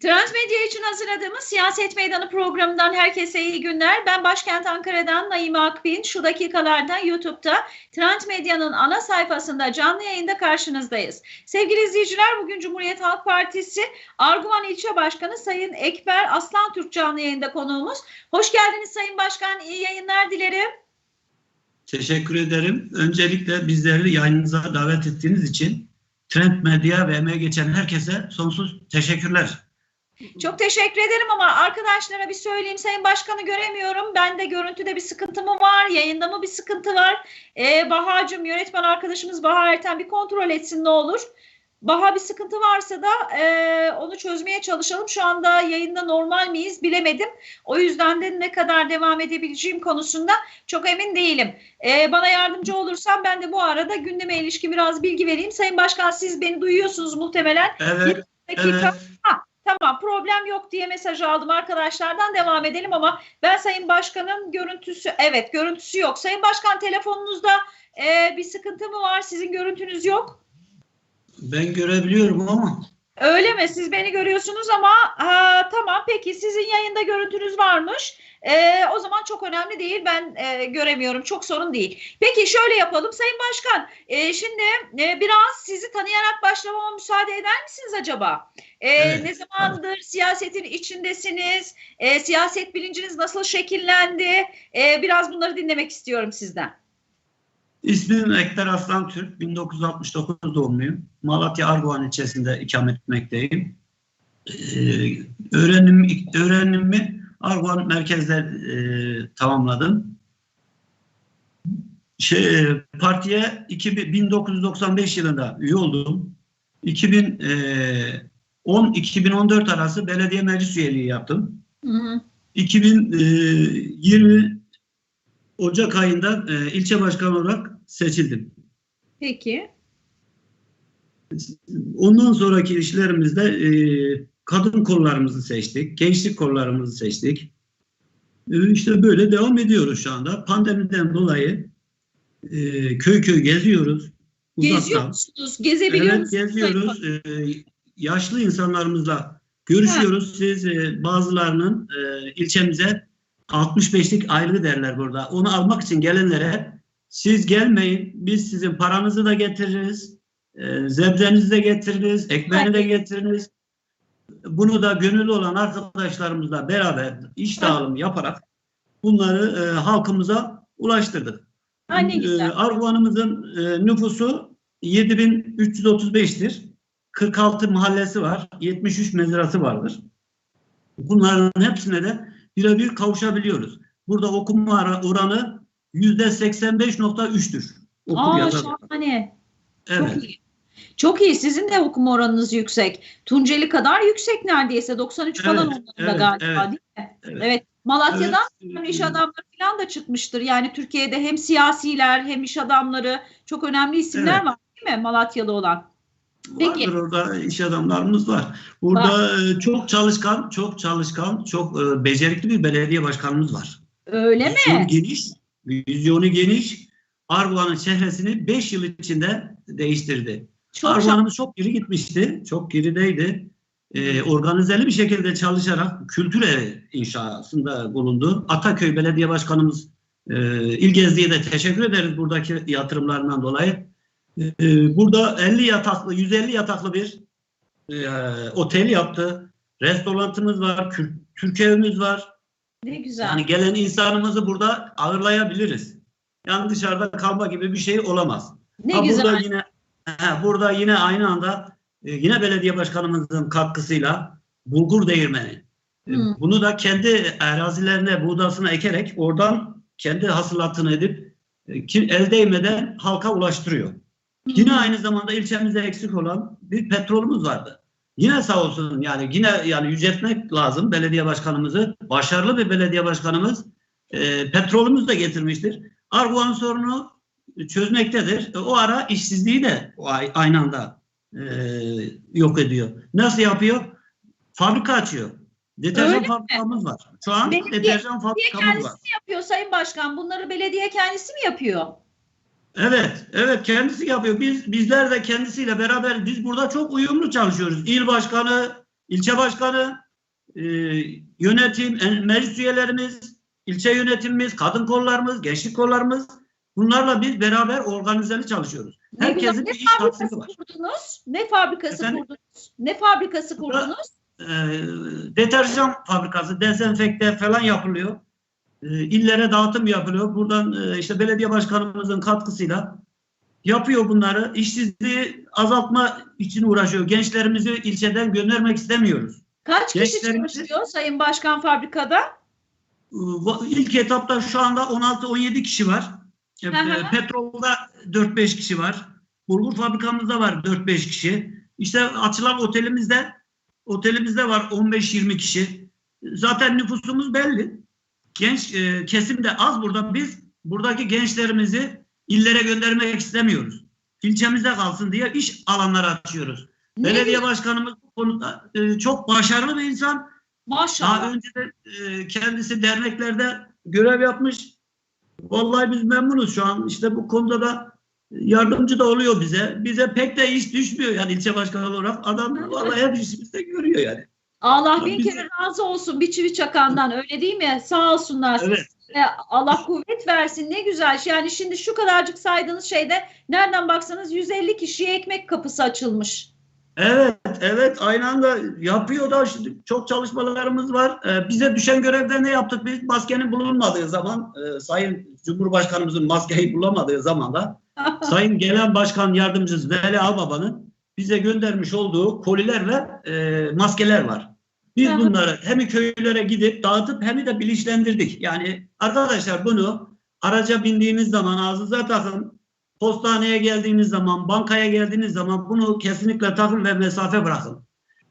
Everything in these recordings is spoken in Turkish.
Transmedya için hazırladığımız Siyaset Meydanı programından herkese iyi günler. Ben başkent Ankara'dan Naime Akbin. Şu dakikalarda YouTube'da Transmedya'nın ana sayfasında canlı yayında karşınızdayız. Sevgili izleyiciler bugün Cumhuriyet Halk Partisi Arguvan İlçe Başkanı Sayın Ekber Aslan Türk canlı yayında konuğumuz. Hoş geldiniz Sayın Başkan. İyi yayınlar dilerim. Teşekkür ederim. Öncelikle bizleri yayınınıza davet ettiğiniz için Trend Medya ve emeğe geçen herkese sonsuz teşekkürler. Çok teşekkür ederim ama arkadaşlara bir söyleyeyim. Sayın Başkan'ı göremiyorum. Ben de görüntüde bir sıkıntı mı var? Yayında mı bir sıkıntı var? Ee, Bahacığım yönetmen arkadaşımız Baha Erten bir kontrol etsin ne olur. Baha bir sıkıntı varsa da e, onu çözmeye çalışalım. Şu anda yayında normal miyiz bilemedim. O yüzden de ne kadar devam edebileceğim konusunda çok emin değilim. E, bana yardımcı olursan ben de bu arada gündeme ilişkin biraz bilgi vereyim. Sayın Başkan siz beni duyuyorsunuz muhtemelen. Evet, Dakika. evet. Tamam problem yok diye mesaj aldım arkadaşlardan devam edelim ama ben Sayın Başkan'ın görüntüsü evet görüntüsü yok. Sayın Başkan telefonunuzda e, bir sıkıntı mı var? Sizin görüntünüz yok. Ben görebiliyorum ama Öyle mi? Siz beni görüyorsunuz ama ha, tamam peki sizin yayında görüntünüz varmış. E, o zaman çok önemli değil. Ben e, göremiyorum. Çok sorun değil. Peki şöyle yapalım Sayın Başkan. e, şimdi e, biraz sizi tanıyarak başlamama müsaade eder misiniz acaba? E, Evet, ne zamandır siyasetin içindesiniz? E, siyaset bilinciniz nasıl şekillendi? E, biraz bunları dinlemek istiyorum sizden. İsmim Ekber Aslan Türk. 1969 doğumluyum. Malatya Arguvan ilçesinde ikamet etmekteyim. Ee, öğrenim, öğrenimimi Arguvan merkezde e, tamamladım. Şey, e, partiye 2000 1995 yılında üye oldum. 2010-2014 arası belediye meclis üyeliği yaptım. Hı hı. 2020 Ocak ayında e, ilçe başkanı olarak seçildim. Peki. Ondan sonraki işlerimizde e, kadın kollarımızı seçtik, gençlik kollarımızı seçtik. E, işte böyle devam ediyoruz şu anda. Pandemiden dolayı e, köy köy geziyoruz. Geziyor Uzaktan. musunuz? Gezebiliyor Evet musunuz? geziyoruz. E, yaşlı insanlarımızla görüşüyoruz. Siz e, bazılarının e, ilçemize 65'lik ayrı derler burada. Onu almak için gelenlere siz gelmeyin. Biz sizin paranızı da getiririz. E, zebzenizi de getiririz. Ekmeğini de getiririz. Bunu da gönüllü olan arkadaşlarımızla beraber iş dağılımı yaparak bunları e, halkımıza ulaştırdık. Ha, ne güzel. E, Arguvan'ımızın e, nüfusu 7335'tir. 46 mahallesi var. 73 mezrası vardır. Bunların hepsine de birebir kavuşabiliyoruz. Burada okuma ara- oranı %85.3'tür. Okur Aa yazar. şahane. Evet. Çok iyi. Çok iyi. Sizin de okuma oranınız yüksek. Tunceli kadar yüksek neredeyse. 93 falan Evet, onlarda evet, galiba evet. değil mi? Evet. Evet. Malatya'dan Evet. iş adamları falan da çıkmıştır. Yani Türkiye'de hem siyasiler hem iş adamları çok önemli isimler Evet. var değil mi Malatyalı olan? Peki. Vardır orada iş adamlarımız var. Burada e, çok çalışkan, çok çalışkan, çok e, becerikli bir belediye başkanımız var. Öyle mi? geniş, vizyonu geniş. Arguvan'ın çehresini 5 yıl içinde değiştirdi. Çok. Arguvan'ımız çok geri gitmişti. Çok gerideydi. Ee, organizeli bir şekilde çalışarak kültür evi inşasında bulundu. Ataköy Belediye Başkanımız e, İlgezli'ye de teşekkür ederiz buradaki yatırımlarından dolayı. Ee, burada 50 yataklı, 150 yataklı bir e, otel yaptı. Restorantımız var, Türk evimiz var. Ne güzel. Yani gelen insanımızı burada ağırlayabiliriz. Yani dışarıda kalma gibi bir şey olamaz. ne Ha, güzel. Burada yine ha, burada yine aynı anda e, yine belediye başkanımızın katkısıyla bulgur değirmeni. E, Hı. Bunu da kendi arazilerine, buğdasına ekerek oradan kendi hasılatını edip e, ki- el değmeden halka ulaştırıyor. Yine aynı zamanda ilçemizde eksik olan bir petrolümüz vardı. Yine sağ olsun yani yine yani yüceltmek lazım belediye başkanımızı. Başarılı bir belediye başkanımız. E, petrolümüz de getirmiştir. Arguvan sorunu çözmektedir. E, O ara işsizliği de aynı anda e, yok ediyor. Nasıl yapıyor? Fabrika açıyor. Deterjan Öyle mi? fabrikamız var. Şu an Belediye- deterjan fabrikamız var. Kendisi mi yapıyor Sayın Başkan? Bunları belediye kendisi mi yapıyor? Evet, evet kendisi yapıyor. Biz bizler de kendisiyle beraber biz burada çok uyumlu çalışıyoruz. İl başkanı, ilçe başkanı, e, yönetim, meclis üyelerimiz, ilçe yönetimimiz, kadın kollarımız, gençlik kollarımız bunlarla biz beraber organizeli çalışıyoruz. Ne Herkesin güzel. bir Ne iş fabrikası var. kurdunuz? Ne fabrikası Efendim? kurdunuz? Ne fabrikası Burada- kurdunuz? E, deterjan fabrikası, dezenfekte falan yapılıyor. E, illere dağıtım yapılıyor. Buradan e, işte belediye başkanımızın katkısıyla yapıyor bunları. İşsizliği azaltma için uğraşıyor. Gençlerimizi ilçeden göndermek istemiyoruz. Kaç kişi çalışıyor Sayın Başkan fabrikada? Va- İlk etapta şu anda 16-17 kişi var. E, hı. Petrolda 4-5 kişi var. Bulgur fabrikamızda var 4-5 kişi. İşte açılan otelimizde otelimizde var 15-20 kişi. Zaten nüfusumuz belli. Genç e, kesim de az burada. Biz buradaki gençlerimizi illere göndermek istemiyoruz. İlçemizde kalsın diye iş alanları açıyoruz. Ne Belediye başkanımız bu konuda e, çok başarılı bir insan. Maşallah. Daha önce de e, kendisi derneklerde görev yapmış. Vallahi biz memnunuz şu an. İşte bu konuda da yardımcı da oluyor bize. Bize pek de iş düşmüyor yani ilçe başkanı olarak. Adam vallahi hep işimizde görüyor yani. Allah bin kere razı olsun bir çivi çakandan öyle değil mi? Sağ olsunlar. Evet. size. Allah kuvvet versin ne güzel. Yani şimdi şu kadarcık saydığınız şeyde nereden baksanız 150 kişiye ekmek kapısı açılmış. Evet, evet aynı anda yapıyor da şimdi çok çalışmalarımız var. Ee, bize düşen görevde ne yaptık? Biz maskenin bulunmadığı zaman, e, Sayın Cumhurbaşkanımızın maskeyi bulamadığı zaman da Sayın Genel Başkan Yardımcısı Veli Ağbaba'nın bize göndermiş olduğu koliler ve e, maskeler var. Biz bunları hem köylere gidip dağıtıp hem de bilinçlendirdik. Yani arkadaşlar bunu araca bindiğiniz zaman ağzınıza takın. Postaneye geldiğiniz zaman, bankaya geldiğiniz zaman bunu kesinlikle takın ve mesafe bırakın.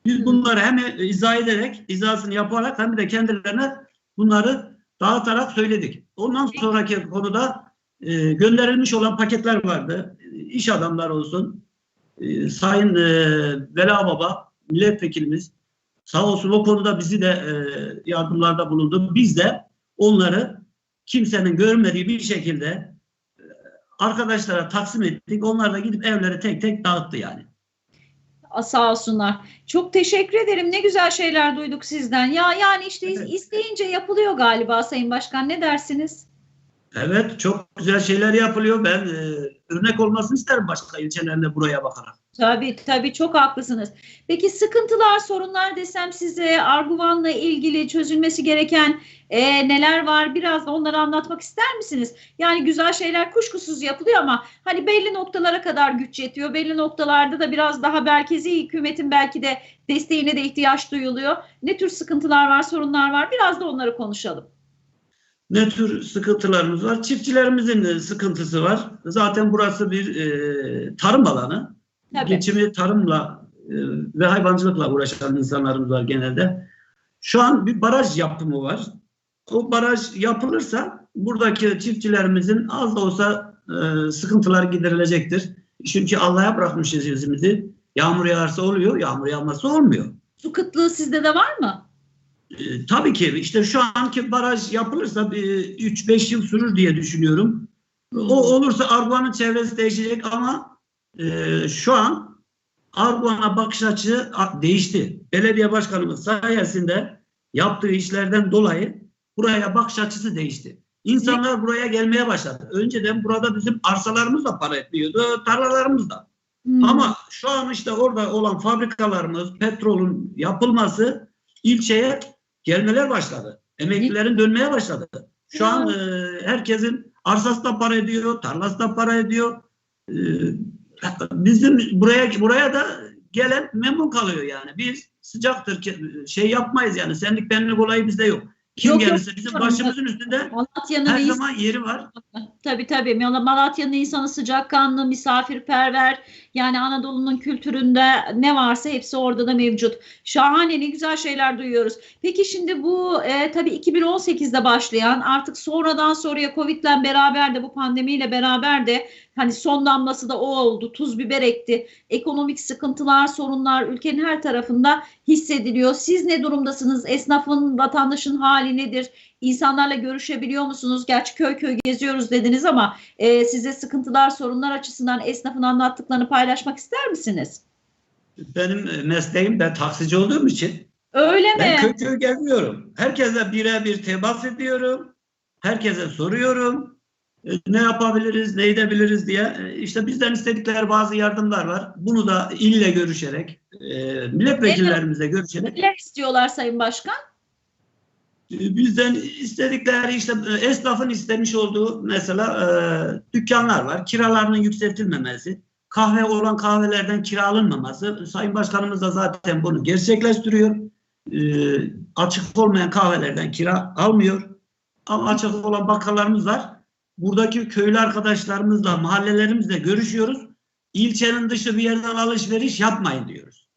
Biz bunları hem izah ederek, izahını yaparak hem de kendilerine bunları dağıtarak söyledik. Ondan sonraki konuda e, gönderilmiş olan paketler vardı. İş adamları olsun, e, Sayın e, Vela Baba, milletvekilimiz sağ olsun o konuda bizi de e, yardımlarda bulundu. Biz de onları kimsenin görmediği bir şekilde e, arkadaşlara taksim ettik. Onlar da gidip evlere tek tek dağıttı yani. Sağ olsunlar. Çok teşekkür ederim. Ne güzel şeyler duyduk sizden. Ya yani işte Evet. isteyince yapılıyor galiba Sayın Başkan. Ne dersiniz? Evet çok güzel şeyler yapılıyor. Ben e, örnek olmasını isterim başka ilçelerinde buraya bakarak. Tabii tabii çok haklısınız. Peki sıkıntılar, sorunlar desem size Arguvan'la ilgili çözülmesi gereken e, neler var? Biraz da onları anlatmak ister misiniz? Yani güzel şeyler kuşkusuz yapılıyor ama hani belli noktalara kadar güç yetiyor. Belli noktalarda da biraz daha merkezi hükümetin belki de desteğine de ihtiyaç duyuluyor. Ne tür sıkıntılar var, sorunlar var? Biraz da onları konuşalım. Ne tür sıkıntılarımız var? Çiftçilerimizin de sıkıntısı var. Zaten burası bir e, tarım alanı. Tabii. Geçimi tarımla e, ve hayvancılıkla uğraşan insanlarımız var genelde. Şu an bir baraj yapımı var. O baraj yapılırsa buradaki çiftçilerimizin az da olsa e, sıkıntılar giderilecektir. Çünkü Allah'a bırakmışız yüzümüzü. Yağmur yağarsa oluyor, yağmur yağmazsa olmuyor. Su kıtlığı sizde de var mı? E, tabii ki işte şu anki baraj yapılırsa bir 3-5 yıl sürür diye düşünüyorum. O olursa Arguvan'ın çevresi değişecek ama e, şu an Arguvan'a bakış açısı değişti. Belediye başkanımız sayesinde yaptığı işlerden dolayı buraya bakış açısı değişti. İnsanlar buraya gelmeye başladı. Önceden burada bizim arsalarımız da para etmiyordu, tarlalarımız da. Hmm. Ama şu an işte orada olan fabrikalarımız, petrolün yapılması ilçeye gelmeler başladı. Emeklilerin dönmeye başladı. Şu an e, herkesin arsası da para ediyor, tarlası da para ediyor. E, bizim buraya buraya da gelen memnun kalıyor yani. Biz sıcaktır şey yapmayız yani. Senlik benlik olayı bizde yok. Kim Yok, yok. gelirse bizim başımızın üstünde Malatya'nın her zaman yeri var. Tabii tabii. Mal- Malatya'nın insanı sıcakkanlı, misafirperver. Yani Anadolu'nun kültüründe ne varsa hepsi orada da mevcut. Şahane ne güzel şeyler duyuyoruz. Peki şimdi bu e, tabii 2018'de başlayan artık sonradan sonraya Covid'le beraber de bu pandemiyle beraber de hani son damlası da o oldu. Tuz biber ekti. Ekonomik sıkıntılar, sorunlar ülkenin her tarafında hissediliyor. Siz ne durumdasınız? Esnafın, vatandaşın hali nedir? İnsanlarla görüşebiliyor musunuz? Gerçi köy köy geziyoruz dediniz ama e, size sıkıntılar, sorunlar açısından esnafın anlattıklarını paylaşmak ister misiniz? benim mesleğim ben taksici olduğum için Öyle ben mi? köy köy geziyorum. Herkese birebir temas ediyorum. Herkese soruyorum. E, Ne yapabiliriz, ne edebiliriz diye. E, İşte bizden istedikleri bazı yardımlar var. Bunu da ille görüşerek, e, milletvekillerimizle görüşerek Neler istiyorlar Sayın Başkan? E, bizden istedikleri işte e, esnafın istemiş olduğu mesela e, dükkanlar var. Kiralarının yükseltilmemesi, kahve olan kahvelerden kiralanmaması. Sayın Başkanımız da zaten bunu gerçekleştiriyor. E, açık olmayan kahvelerden kira almıyor. Ama açık olan bakkallarımız var. Buradaki köylü arkadaşlarımızla, mahallelerimizle görüşüyoruz. İlçenin dışı bir yerden alışveriş yapmayın diyoruz.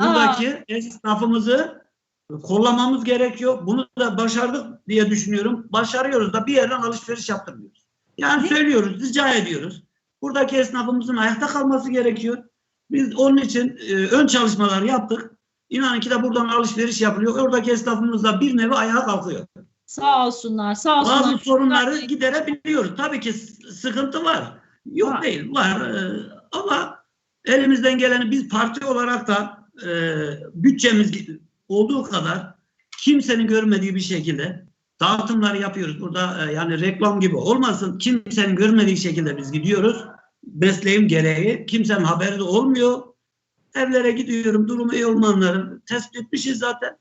Buradaki esnafımızı kollamamız gerekiyor. Bunu da başardık diye düşünüyorum. Başarıyoruz da bir yerden alışveriş yaptırmıyoruz. Yani Ne? söylüyoruz, rica ediyoruz. Buradaki esnafımızın ayakta kalması gerekiyor. Biz onun için e, ön çalışmalar yaptık. İnanın ki de buradan alışveriş yapılıyor. Oradaki esnafımız da bir nevi ayağa kalkıyor. Sağ olsunlar, sağ olsunlar. Bazı sorunları giderebiliyoruz. Tabii ki sıkıntı var. Yok Var. değil, var. Ee, ama elimizden geleni biz parti olarak da e, bütçemiz olduğu kadar kimsenin görmediği bir şekilde dağıtımları yapıyoruz. Burada e, yani reklam gibi olmasın. Kimsenin görmediği şekilde biz gidiyoruz. Mesleğim gereği. Kimsenin haberi de olmuyor. Evlere gidiyorum. Durumu iyi olmayanları tespit etmişiz zaten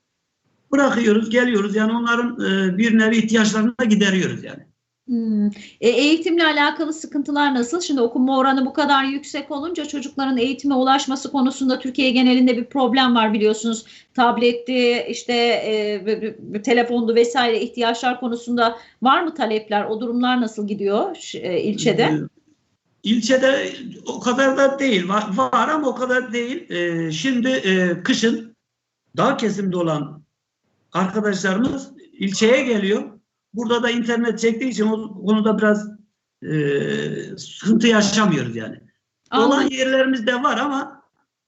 bırakıyoruz, geliyoruz. Yani onların e, bir nevi ihtiyaçlarını da gideriyoruz yani. Hmm. E, eğitimle alakalı sıkıntılar nasıl? Şimdi okuma oranı bu kadar yüksek olunca çocukların eğitime ulaşması konusunda Türkiye genelinde bir problem var biliyorsunuz. Tabletti, işte e, telefondu vesaire ihtiyaçlar konusunda var mı talepler? O durumlar nasıl gidiyor e, ilçede? E, ilçede o kadar da değil. Var, var ama o kadar değil. E, şimdi e, kışın dağ kesimde olan arkadaşlarımız ilçeye geliyor. Burada da internet çektiği için o konuda biraz e, sıkıntı yaşamıyoruz yani. Olan Anladım. yerlerimiz de var ama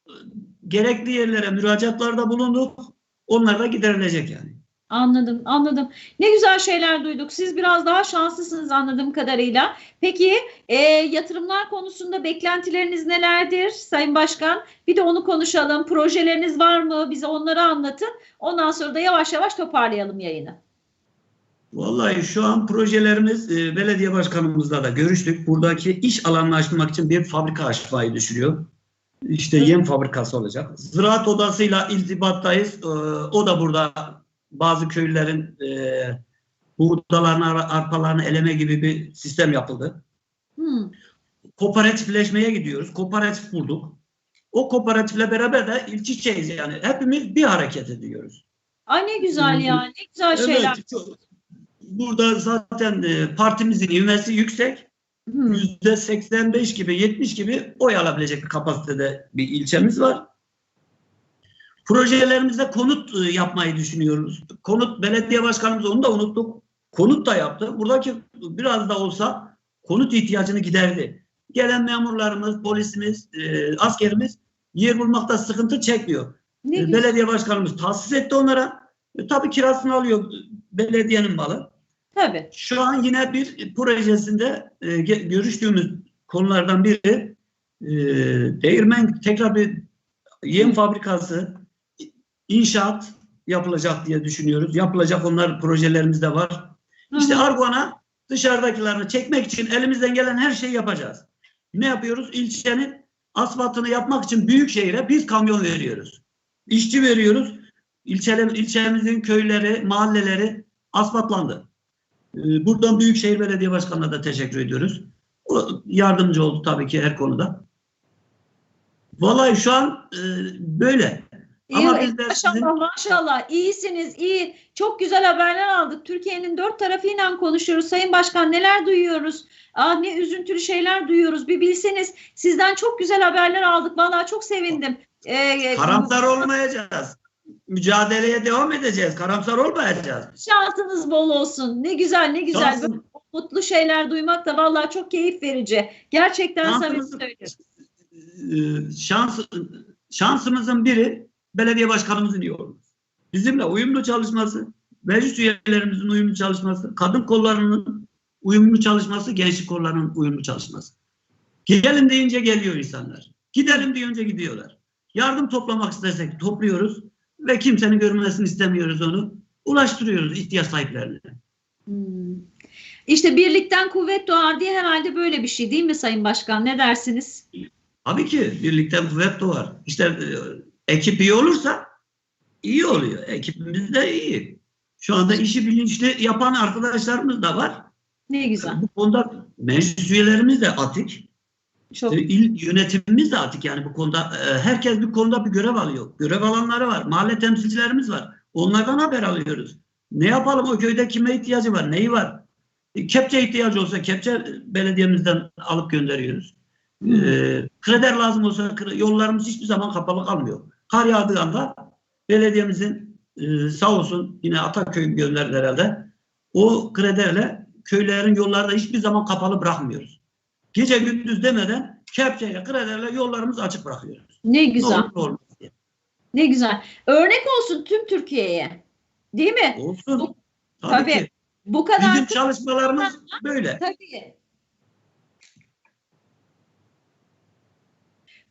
e, gerekli yerlere müracaatlarda bulunduk. Onlar da giderilecek yani. Anladım, anladım. Ne güzel şeyler duyduk. Siz biraz daha şanslısınız anladığım kadarıyla. Peki e, yatırımlar konusunda beklentileriniz nelerdir Sayın Başkan? Bir de onu konuşalım. Projeleriniz var mı? Bize onları anlatın. Ondan sonra da yavaş yavaş toparlayalım yayını. Vallahi şu an projelerimiz e, belediye başkanımızla da görüştük. Buradaki iş alanını açmak için bir fabrika açmayı düşünüyor. İşte yem fabrikası olacak. Ziraat odasıyla irtibattayız. E, o da burada bazı köylülerin e, buğdalarını, ar- arpalarını eleme gibi bir sistem yapıldı. Hmm, Kooperatifleşmeye gidiyoruz. Kooperatif bulduk. O kooperatifle beraber de iç içeyiz yani. Hepimiz bir hareket ediyoruz. Ay ne güzel Evet. ya. Ne güzel şeyler. Evet, çok- burada zaten e, partimizin ivmesi yüksek. Yüzde 85 gibi 70 gibi oy alabilecek bir kapasitede bir ilçemiz var. Projelerimizde konut e, yapmayı düşünüyoruz. Konut belediye başkanımız onu da unuttuk. Konut da yaptı. Buradaki biraz da olsa konut ihtiyacını giderdi. Gelen memurlarımız, polisimiz, e, askerimiz yer bulmakta sıkıntı çekmiyor. ne E. Belediye başkanımız tahsis etti onlara. E, tabii kirasını alıyor belediyenin malı. Tabii. Şu an yine bir projesinde e, görüştüğümüz konulardan biri e, değirmen tekrar bir yem fabrikası inşaat yapılacak diye düşünüyoruz. Yapılacak onlar projelerimizde var. İşte Hı hı. Arguan'a dışarıdakilerini çekmek için elimizden gelen her şeyi yapacağız. Ne yapıyoruz? İlçenin asfaltını yapmak için büyük şehire biz kamyon veriyoruz. İşçi veriyoruz. İlçele, ilçemizin köyleri, mahalleleri asfaltlandı. Ee, Buradan Büyükşehir Belediye Başkanı'na da teşekkür ediyoruz. O yardımcı oldu tabii ki her konuda. Vallahi şu an e, böyle. Ama İyi, biz de maşallah sizin- maşallah. İyisiniz iyi. Çok güzel haberler aldık. Türkiye'nin dört tarafıyla konuşuyoruz. Sayın Başkan neler duyuyoruz? Aa, ne üzüntülü şeyler duyuyoruz bir bilseniz. Sizden çok güzel haberler aldık. Vallahi çok sevindim. Ee, Karamsar olmayacağız. Mücadeleye devam edeceğiz. Karamsar olmayacağız. şansınız bol olsun ne güzel ne güzel Şansın- Böyle mutlu şeyler duymak da vallahi çok keyif verici gerçekten samimi söylüyorum Ee, şans, şansımızın biri belediye başkanımızın iyi olması. Bizimle uyumlu çalışması, meclis üyelerimizin uyumlu çalışması, kadın kollarının uyumlu çalışması, gençlik kollarının uyumlu çalışması. Gelin deyince geliyor insanlar. Gidelim deyince gidiyorlar. Yardım toplamak istersek topluyoruz ve kimsenin görmesini istemiyoruz onu. Ulaştırıyoruz ihtiyaç sahiplerine. Hmm. İşte birlikten kuvvet doğar diye herhalde böyle bir şey değil mi Sayın Başkan? Ne dersiniz? Tabii ki birlikten kuvvet doğar. İşte e, ekip iyi olursa iyi oluyor. Ekibimiz de iyi. Şu anda işi bilinçli yapan arkadaşlarımız da var. Ne güzel. Bu konuda meclis üyelerimiz de atik. Çok E, İl yönetimimiz de atik yani bu konuda. e, Herkes bir konuda bir görev alıyor. Görev alanları var. Mahalle temsilcilerimiz var. Onlardan haber alıyoruz. Ne yapalım o köyde kime ihtiyacı var? Neyi var? E, Kepçe ihtiyacı olsa kepçe belediyemizden alıp gönderiyoruz. Hmm. E, kreder lazım olsa yollarımız hiçbir zaman kapalı kalmıyor. Kar yağdığı anda belediyemizin e, sağ olsun yine Ataköy gönderdi herhalde. O krederle köylerin yolları da hiçbir zaman kapalı bırakmıyoruz. Gece gündüz demeden kepçeyle krederle yollarımızı açık bırakıyoruz. ne Ne güzel. olur ne diye. Ne güzel. Örnek olsun tüm Türkiye'ye. Değil mi? Olsun. Bu- Tabii, tabii. ki. Bu kadar Bizim çalışmalarımız böyle. Tabii.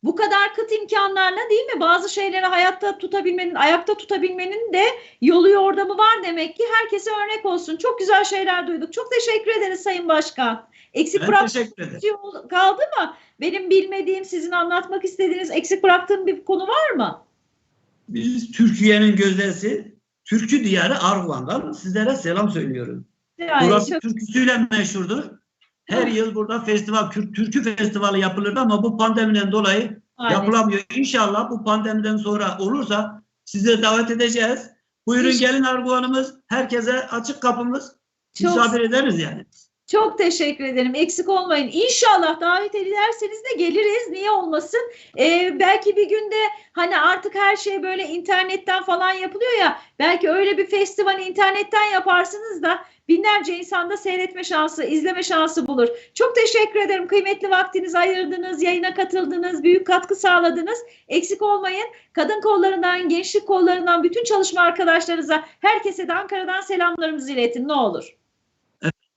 Bu kadar kıt imkanlarla değil mi? Bazı şeyleri hayatta tutabilmenin, ayakta tutabilmenin de yolu yordamı var demek ki. Herkese örnek olsun. Çok güzel şeyler duyduk. Çok teşekkür ederiz Sayın Başkan. Eksik bıraktığınız şey kaldı mı? Benim bilmediğim, sizin anlatmak istediğiniz, eksik bıraktığım bir konu var mı? Biz Türkiye'nin gözdesi, Türkü diyarı Arguvan'dan sizlere selam söylüyorum. Yani Burası çok- türküsüyle meşhurdur. Her yıl burada festival, türkü festivali yapılırdı ama bu pandemiden dolayı maalesef. yapılamıyor. İnşallah bu pandemiden sonra olursa size davet edeceğiz. Buyurun gelin Arguvan'ımız. Herkese açık kapımız. Çok- Misafir ederiz yani. Çok teşekkür ederim. Eksik olmayın. İnşallah davet ederseniz de geliriz. Niye olmasın? Ee, belki bir günde hani artık her şey böyle internetten falan yapılıyor ya. Belki öyle bir festival internetten yaparsınız da binlerce insanda seyretme şansı, izleme şansı bulur. Çok teşekkür ederim. Kıymetli vaktinizi ayırdınız, yayına katıldınız, büyük katkı sağladınız. Eksik olmayın. Kadın kollarından, gençlik kollarından bütün çalışma arkadaşlarınıza, herkese de Ankara'dan selamlarımızı iletin ne olur.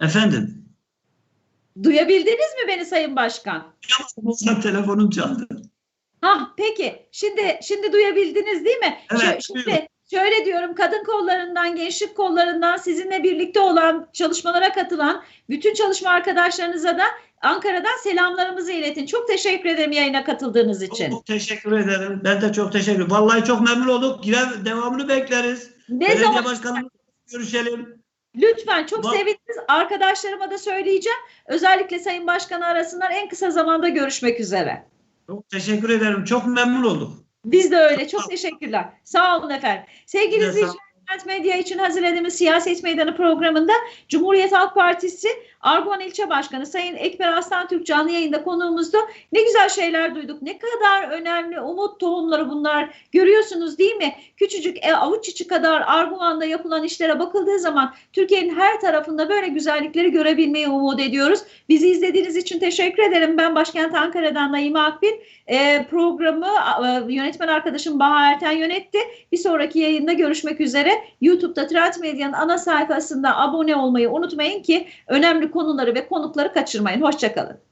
Efendim. Duyabildiniz mi beni Sayın Başkan? Telefonum çaldı. Ha peki. Şimdi şimdi duyabildiniz değil mi? Evet, şimdi şöyle diyorum kadın kollarından, gençlik kollarından sizinle birlikte olan çalışmalara katılan bütün çalışma arkadaşlarınıza da Ankara'dan selamlarımızı iletin. Çok teşekkür ederim yayına katıldığınız için. Çok teşekkür ederim. Ben de çok teşekkür ederim. Vallahi çok memnun olduk. Yine devamını bekleriz. Ne Belediye zaman başkanımızla görüşelim. Lütfen çok Bak- sevindiniz. Arkadaşlarıma da söyleyeceğim. Özellikle Sayın Başkan'ı arasınlar. En kısa zamanda görüşmek üzere. Çok teşekkür ederim. Çok memnun olduk. Biz de öyle. Çok teşekkürler. Sağ olun efendim. Sevgili izleyiciler, Kent Medya için hazırladığımız Siyaset Meydanı programında Cumhuriyet Halk Partisi Arguvan İlçe Başkanı Sayın Ekber Aslan Türk canlı yayında konuğumuzdu. Ne güzel şeyler duyduk. Ne kadar önemli umut tohumları bunlar. Görüyorsunuz değil mi? Küçücük e, avuç içi kadar Arguvan'da yapılan işlere bakıldığı zaman Türkiye'nin her tarafında böyle güzellikleri görebilmeyi umut ediyoruz. Bizi izlediğiniz için teşekkür ederim. Ben başkent Ankara'dan Naime Akbil. E, programı e, yönetmen arkadaşım Baha Erten yönetti. Bir sonraki yayında görüşmek üzere. YouTube'da Trend Medya'nın ana sayfasında abone olmayı unutmayın ki önemli konuları ve konukları kaçırmayın. Hoşçakalın.